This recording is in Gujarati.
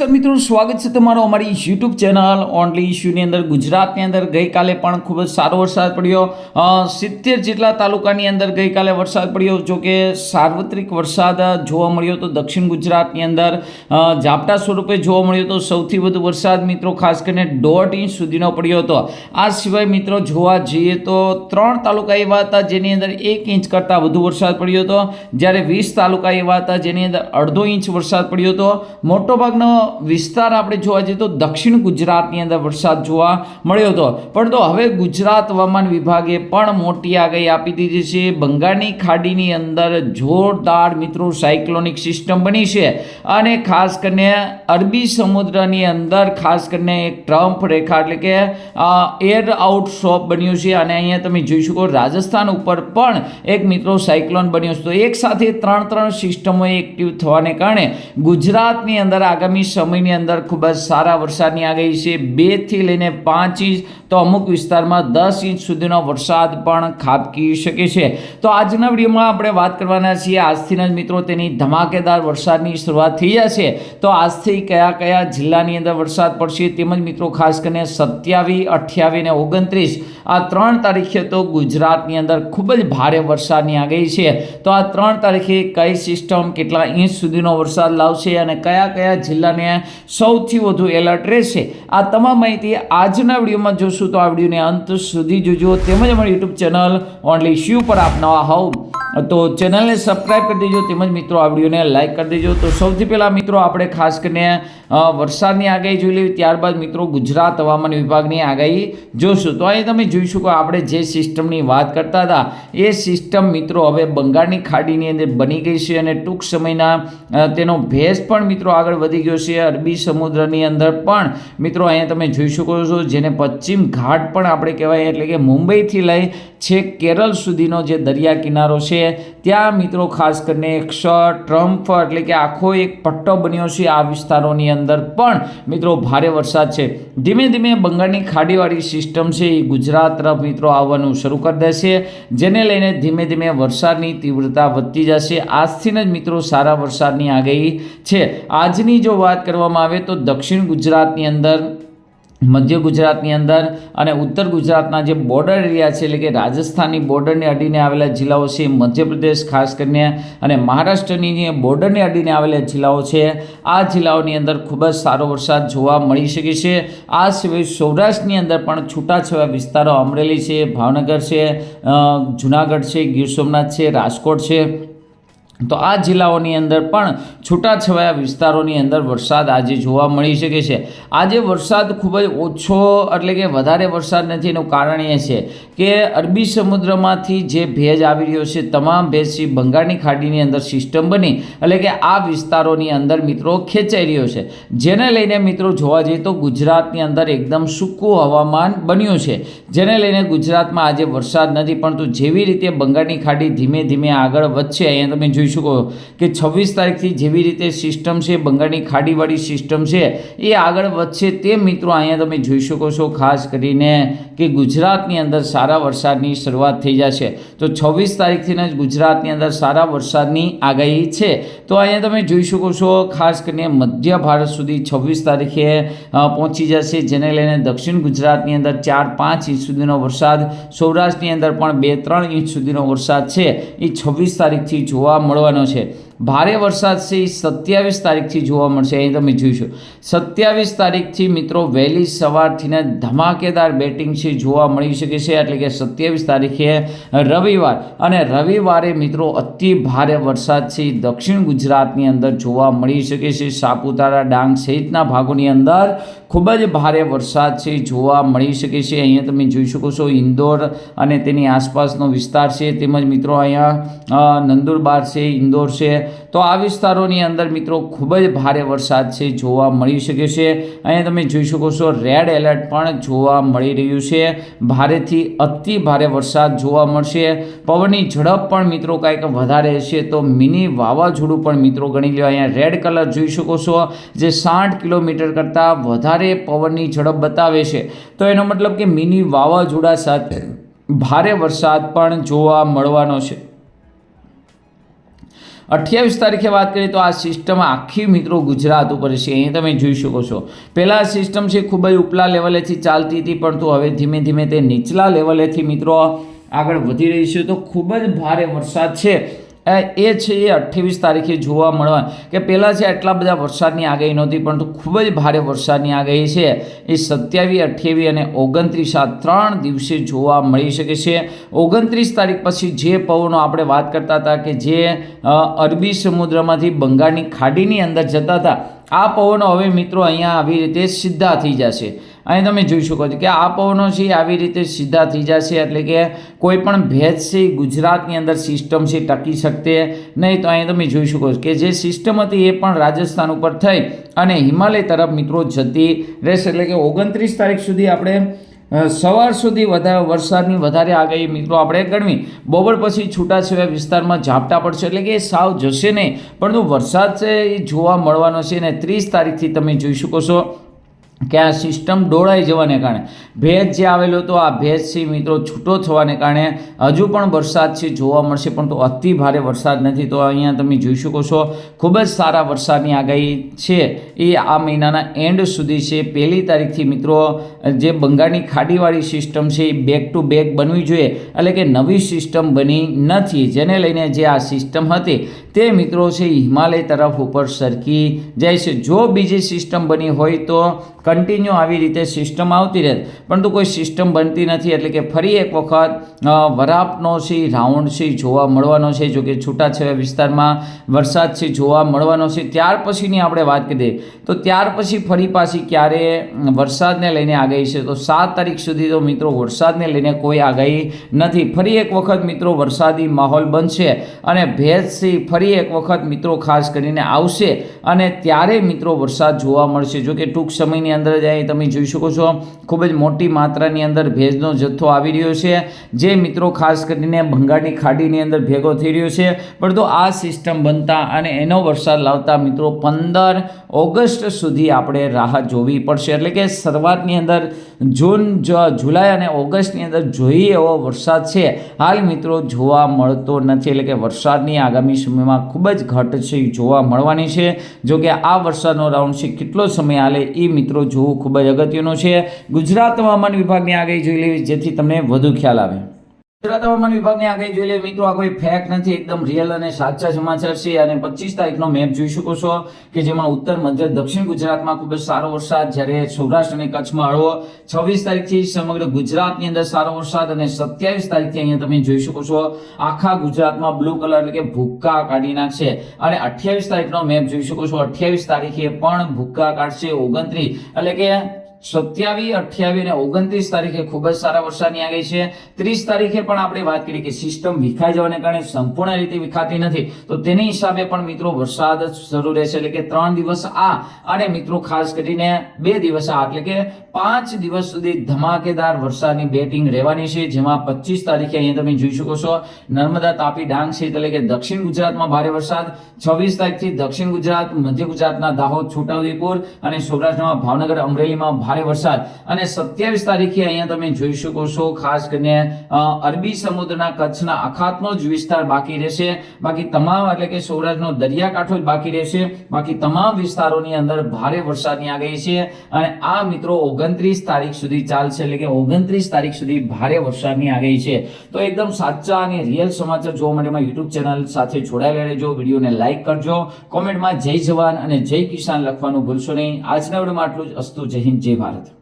નમસ્કાર મિત્રો, સ્વાગત છે તમારો અમારી યુટ્યુબ ચેનલ ઓનલી ઇશ્યુની અંદર. ગુજરાતની અંદર ગઈકાલે પણ ખૂબ જ સારો વરસાદ પડ્યો. સિત્તેર જેટલા તાલુકાની અંદર ગઈકાલે વરસાદ પડ્યો. જો કે સાર્વત્રિક વરસાદ જોવા મળ્યો તો દક્ષિણ ગુજરાતની અંદર. ઝાપટા સ્વરૂપે જોવા મળ્યો તો સૌથી વધુ વરસાદ મિત્રો ખાસ કરીને દોઢ ઇંચ સુધીનો પડ્યો હતો. આ સિવાય મિત્રો જોવા જઈએ તો ત્રણ તાલુકા એવા હતા જેની અંદર એક ઇંચ કરતાં વધુ વરસાદ પડ્યો હતો. જ્યારે વીસ તાલુકા એવા હતા જેની અંદર અડધો ઇંચ વરસાદ પડ્યો હતો. મોટોભાગનો વિસ્તાર આપણે જોવા જઈએ તો દક્ષિણ ગુજરાતની અંદર વરસાદ જોવા મળ્યો હતો. પણ તો હવે ગુજરાત હવામાન વિભાગે પણ મોટી આગાહી આપી દીધી છે. બંગાળની ખાડીની અંદર જોરદાર મિત્રો સાયક્લોનિક સિસ્ટમ બની છે અને ખાસ કરીને અરબી સમુદ્રની અંદર ખાસ કરીને એક ટ્રમ્પ રેખા એટલે કે એર આઉટ શોપ બન્યું છે. અને અહીંયા તમે જોઈ શકો રાજસ્થાન ઉપર પણ એક મિત્રો સાયક્લોન બન્યો છે. તો એક સાથે ત્રણ ત્રણ સિસ્ટમો એક્ટિવ થવાને કારણે ગુજરાતની અંદર આગામી સમયની અંદર ખૂબ જ સારા વરસાદની આગાહી છે. બેથી લઈને પાંચ ઇંચ તો અમુક વિસ્તારમાં દસ ઇંચ સુધીનો વરસાદ પણ ખાબકી શકે છે. તો આજના વિડીયોમાં આપણે વાત કરવાના છીએ આજથી જ મિત્રો તેની ધમાકેદાર વરસાદની શરૂઆત થઈ જશે. તો આજથી કયા કયા જિલ્લાની અંદર વરસાદ પડશે તેમજ મિત્રો ખાસ કરીને સત્યાવીસ અઠ્યાવીસ અને ઓગણત્રીસ આ ત્રણ તારીખે તો ગુજરાતની અંદર ખૂબ જ ભારે વરસાદની આગાહી છે. તો આ ત્રણ તારીખે કઈ સિસ્ટમ કેટલા ઇંચ સુધીનો વરસાદ લાવશે અને કયા કયા જિલ્લાને સૌથી વધુ એલર્ટ રહેશે. આ તમામ માહિતી આજના વિડીયોમાં જોશું. તો આ વિડીયોને અંત સુધી જોજો. તેમજ અમારી યુટ્યુબ ચેનલ ઓનલી શ્યુ પર આપ નવા હોવ. તો ચેનલને સબસ્ક્રાઈબ કરી દેજો તેમજ મિત્રો આ વિડીયોને લાઇક કરી દેજો. તો સૌથી પહેલાં મિત્રો આપણે ખાસ કરીને વરસાદની આગાહી જોઈ લેવી. ત્યારબાદ મિત્રો ગુજરાત હવામાન વિભાગની આગાહી જોશું. તો અહીં તમે જોઈ શકો આપણે જે સિસ્ટમની વાત કરતા હતા, એ સિસ્ટમ મિત્રો હવે બંગાળની ખાડીની અંદર બની ગઈ છે અને ટૂંક સમયના તેનો ભેસ પણ મિત્રો આગળ વધી ગયો છે. અરબી સમુદ્રની અંદર પણ મિત્રો અહીંયા તમે જોઈ શકો છો, જેને પશ્ચિમ ઘાટ પણ આપણે કહેવાય, એટલે કે મુંબઈથી લઈ છેક કેરળ સુધીનો જે દરિયા કિનારો છે, ત્યાં મિત્રો ખાસ કરીને એક સ ટ્રમ્પ એટલે કે આખો એક પટ્ટો બન્યો છે આ વિસ્તારોની અંદર. પણ મિત્રો ભારે વરસાદ છે. ધીમે ધીમે બંગાળની ખાડીવાળી સિસ્ટમ છે એ ગુજરાત તરફ મિત્રો આવવાનું શરૂ કરી દેશે, જેને લઈને ધીમે ધીમે વરસાદની તીવ્રતા વધતી જશે. આજથી જ મિત્રો સારા વરસાદની આગાહી છે. આજની જો વાત કરવામાં આવે તો દક્ષિણ ગુજરાતની અંદર મધ્ય ગુજરાતની અંદર અને ઉત્તર ગુજરાતના જે બોર્ડર એરિયા છે, એટલે કે રાજસ્થાનની બોર્ડરને અડીને આવેલા જિલ્લાઓ છે મધ્યપ્રદેશ ખાસ કરીને અને મહારાષ્ટ્રની જે બોર્ડરને અડીને આવેલા જિલ્લાઓ છે, આ જિલ્લાઓની અંદર ખૂબ જ સારો વરસાદ જોવા મળી શકે છે. આ સિવાય સૌરાષ્ટ્રની અંદર પણ છૂટાછવાયા વિસ્તારો અમરેલી છે, ભાવનગર છે જુનાગઢ છે, ગીર સોમનાથ છે, રાજકોટ છે. તો આ જિલ્લાઓની અંદર પણ છૂટાછવાયા વિસ્તારોની અંદર વરસાદ આજે જોવા મળી શકે છે. આજે વરસાદ ખૂબ જ ઓછો એટલે કે વધારે વરસાદ નથી એનું કારણ એ છે કે અરબી સમુદ્રમાંથી જે ભેજ આવી રહ્યો છે, તમામ ભેજ બંગાળની ખાડીની અંદર સિસ્ટમ બની એટલે કે આ વિસ્તારોની અંદર મિત્રો ખેંચાઈ રહ્યો છે. જેને લઈને મિત્રો જોવા જઈએ તો ગુજરાતની અંદર એકદમ સૂકું હવામાન બન્યું છે. જેને લઈને ગુજરાતમાં આજે વરસાદ નથી, પરંતુ જેવી રીતે બંગાળની ખાડી ધીમે ધીમે આગળ વધશે, અહીંયા તમે જોઈ શકો કે છવ્વીસ તારીખથી જેવી રીતે સિસ્ટમ છે, બંગાળની ખાડીવાળી સિસ્ટમ છે, એ આગળ વધશે તે મિત્રો અહીંયા તમે જોઈ શકો છો, ખાસ કરીને કે ગુજરાતની અંદર સારા વરસાદની શરૂઆત થઈ જશે. તો છવ્વીસ તારીખથી જ ગુજરાતની અંદર સારા વરસાદની આગાહી છે. તો અહીંયા તમે જોઈ શકો છો, ખાસ કરીને મધ્ય ભારત સુધી છવ્વીસ તારીખે પહોંચી જશે, જેને લઈને દક્ષિણ ગુજરાતની અંદર ચાર પાંચ ઇંચ સુધીનો વરસાદ, સૌરાષ્ટ્રની અંદર પણ બે ત્રણ ઇંચ સુધીનો વરસાદ છે. એ છવ્વીસ તારીખથી જોવા મળવાનો છે ભારે વરસાદ એ સત્યાવીસ તારીખથી જોવા મળશે. અહીં તમે જોઈશો. સત્યાવીસ તારીખથી મિત્રો વહેલી સવારથીને ધમાકેદાર બેટિંગ છે, જોવા મળી શકે છે. એટલે કે સત્યાવીસ તારીખે રવિવાર અને રવિવારે મિત્રો અતિ ભારે વરસાદ છે દક્ષિણ ગુજરાતની અંદર જોવા મળી શકે છે. સાપુતારા, ડાંગ સહિતના ભાગોની અંદર ખૂબ જ ભારે વરસાદ છે જોવા મળી શકે છે. અહીંયા તમે જોઈ શકો છો, ઇન્દોર અને તેની આસપાસનો વિસ્તાર છે. તેમજ મિત્રો અહીંયા નંદુરબાર છે, ઇન્દોર છે. તો આ વિસ્તારોની અંદર મિત્રો ખૂબ જ ભારે વરસાદ છે, જોવા મળી શકે છે. અહીંયા તમે જોઈ શકો છો રેડ એલર્ટ પણ જોવા મળી રહ્યું છે. ભારેથી અતિ ભારે વરસાદ જોવા મળશે. પવનની ઝડપ પણ મિત્રો કાંઈક વધારે હશે તો મિની વાવાઝોડું પણ મિત્રો ગણી લો અહીંયા રેડ કલર જોઈ શકો છો, જે સાઠ કિલોમીટર કરતાં વધારે પવનની ઝડપ બતાવે છે. તો એનો મતલબ કે મિની વાવાઝોડા સાથે ભારે વરસાદ પણ જોવા મળવાનો છે. અઠ્યાવીસ તારીખે વાત કરીએ તો આ સિસ્ટમ આખી મિત્રો ગુજરાત ઉપર છે. અહીં તમે જોઈ શકો છો. પહેલાં સિસ્ટમ છે ખૂબ જ ઉપલા લેવલેથી ચાલતી હતી, પરંતુ હવે ધીમે ધીમે તે નીચલા લેવલેથી મિત્રો આગળ વધી રહી છે. તો ખૂબ જ ભારે વરસાદ છે. એ છે, એ અઠ્ઠાવીસ તારીખે જોવા મળવા કે પહેલાં છે આટલા બધા વરસાદની આગાહી નહોતી, પરંતુ ખૂબ જ ભારે વરસાદની આગાહી છે. એ સત્યાવીસ, અઠ્યાવીસ અને ઓગણત્રીસ આ ત્રણ દિવસે જોવા મળી શકે છે. ઓગણત્રીસ તારીખ પછી જે પવનો આપણે વાત કરતા હતા કે જે અરબી સમુદ્રમાંથી બંગાળની ખાડીની અંદર જતા હતા, આ પવનો હવે મિત્રો અહીંયા આવી રીતે સીધા થઈ જશે. અહીં તમે જોઈ શકો છો કે આ પવનો છે આવી રીતે સીધા થઈ જશે એટલે કે કોઈ પણ ભેજ છે ગુજરાતની અંદર સિસ્ટમ છે ટકી શકતે નહીં. તો અહીં તમે જોઈ શકો છો કે જે સિસ્ટમ હતી એ પણ રાજસ્થાન ઉપર થઈ અને હિમાલય તરફ મિત્રો જતી રહેશે. એટલે કે ઓગણત્રીસ તારીખ સુધી આપણે સવાર સુધી વધારે વરસાદની વધારે આગાહી મિત્રો આપણે ગણવી. બપોર પછી છૂટાછવાયા વિસ્તારમાં ઝાપટા પડશે એટલે કે એ સાવ જશે નહીં. પરંતુ વરસાદ છે એ જોવા મળવાનો છે અને ત્રીસ તારીખથી તમે જોઈ શકો છો કે આ સિસ્ટમ ડોળાઈ જવાને કારણે. ભેજ જે આવેલો હતો, આ ભેજ છે મિત્રો છૂટો થવાને કારણે હજુ પણ વરસાદ છે, જોવા મળશે, પણ તો અતિ ભારે વરસાદ નથી. તો અહીંયા તમે જોઈ શકો છો, ખૂબ જ સારા વરસાદની આગાહી છે. એ આ મહિનાના એન્ડ સુધી છે. પહેલી તારીખથી મિત્રો, જે બંગાળની ખાડીવાળી સિસ્ટમ છે, એ બેક ટુ બેક બનવી જોઈએ. એટલે કે નવી સિસ્ટમ બની નથી. જેને લઈને જે આ સિસ્ટમ હતી તે મિત્રો છે હિમાલય તરફ ઉપર સરકી. જાય છે જો બીજી સિસ્ટમ બની હોય તો કન્ટિન્યુ આવી રીતે સિસ્ટમ આવતી રહે. પરંતુ કોઈ સિસ્ટમ બનતી નથી એટલે કે ફરી એક વખત વરાપનો છે રાઉન્ડ છે જોવા મળવાનો છે. જો કે છૂટાછવાયા વિસ્તારમાં વરસાદ છે જોવા મળવાનો છે. ત્યાર પછીની આપણે વાત કરીએ, તો ત્યાર પછી ફરી પાછી ક્યારે વરસાદને લઈને આગાહી છે? તો સાત તારીખ સુધી તો મિત્રો વરસાદને લઈને કોઈ આગાહી નથી. ફરી એક વખત મિત્રો વરસાદી માહોલ બનશે અને ભેજ ફરી ફરી એક વખત મિત્રો ખાસ કરીને આવશે અને ત્યારે મિત્રો વરસાદ જોવા મળશે. જો કે ટૂંક સમયની અંદર જ અહીં તમે જોઈ શકો છો, ખૂબ જ મોટી માત્રાની અંદર ભેજનો જથ્થો આવી રહ્યો છે, જે મિત્રો ખાસ કરીને બંગાળની ખાડીની અંદર ભેગો થઈ રહ્યો છે. પરંતુ આ સિસ્ટમ બનતા અને એનો વરસાદ લાવતા મિત્રો પંદર ઓગસ્ટ સુધી આપણે રાહ જોવી પડશે. એટલે કે શરૂઆતની અંદર જૂન જુલાઈ અને ઓગસ્ટની અંદર જોઈએ એવો વરસાદ છે. હાલ મિત્રો જોવા મળતો નથી. એટલે કે વરસાદની આગામી સમયમાં ખૂબ જ ઘટ છે જોવા મળવાની છે. જો કે આ વરસાદનો રાઉન્ડ છે, કેટલો સમય હાલે એ મિત્રો જોવું ખૂબ જ અગત્યનું છે. ગુજરાત હવામાન વિભાગની આગાહી જોઈ લેવી, જેથી તમને વધુ ખ્યાલ આવે. ગુજરાત હવામાન વિભાગની આગાહી જોઈ લઈએ મિત્રો, આ કોઈ ફેક નથી, એકદમ રિયલ અને સાચા સમાચાર છે. અને પચીસ તારીખનો મેપ જોઈ શકો છો કે જેમાં ઉત્તર, મધ્ય, દક્ષિણ ગુજરાતમાં ખૂબ જ સારો વરસાદ. જ્યારે સૌરાષ્ટ્ર અને કચ્છમાં હળવો છવ્વીસ તારીખથી સમગ્ર ગુજરાતની અંદર સારો વરસાદ અને સત્યાવીસ તારીખથી અહીંયા તમે જોઈ શકો છો આખા ગુજરાતમાં બ્લુ કલર એટલે કે ભૂક્કા કાઢી નાખશે. અને અઠ્યાવીસ તારીખનો મેપ જોઈ શકો છો. અઠ્યાવીસ તારીખે પણ ભૂક્કા કાઢશે ઓગણત્રીસ. એટલે કે સત્યાવીસ અઠ્યાવીસ અને ઓગણત્રીસ તારીખે ખૂબ જ સારા વરસાદની આગાહી છે. ત્રીસ તારીખે પણ આપણે વાત કરી કે સિસ્ટમ વિખાઈ જવાને કારણે સંપૂર્ણ રીતે વિખાતી નથી. તો તેની હિસાબે પણ મિત્રો વરસાદ શરૂ રહેશે એટલે કે ત્રણ દિવસ આ અને મિત્રો ખાસ કરીને બે દિવસ આ એટલે કે પાંચ દિવસ સુધી ધમાકેદાર વરસાદની બેટિંગ રહેવાની છે, જેમાં પચીસ તારીખે અહીંયા તમે જોઈ શકો છો. નર્મદા તાપી ડાંગ છે એટલે કે દક્ષિણ ગુજરાતમાં ભારે વરસાદ. છવ્વીસ તારીખથી દક્ષિણ ગુજરાત, મધ્ય ગુજરાતના દાહોદ, છોટાઉદેપુર અને સૌરાષ્ટ્રમાં ભાવનગર, અમરેલીમાં ભારે વરસાદ. અને સત્યાવીસ તારીખે અહીંયા તમે જોઈ શકો છો, ખાસ કરીને અરબી સમુદ્રના કચ્છના અખાતનો જ વિસ્તાર બાકી રહેશે. બાકી તમામ, એટલે કે સૌરાષ્ટ્રનો દરિયાકાંઠો જ બાકી રહેશે. બાકી તમામ વિસ્તારોની અંદર ભારે વરસાદની આગાહી છે. અને આ મિત્રો ઓગણત્રીસ તારીખ સુધી ચાલશે, એટલે કે ઓગણત્રીસ તારીખ સુધી ભારે વરસાદની આગાહી છે. તો એકદમ સાચા અને રિયલ સમાચાર જોવા માટે મારી યુટ્યુબ ચેનલ સાથે જોડાયેલા રહેજો. વિડીયોને લાઈક કરજો. કોમેન્ટમાં જય જવાન અને જય કિસાન લખવાનું ભૂલશો નહીં. આજના વિડીયોમાં આટલું જ. અસ્તુ જય હિન્દ, જય ભારત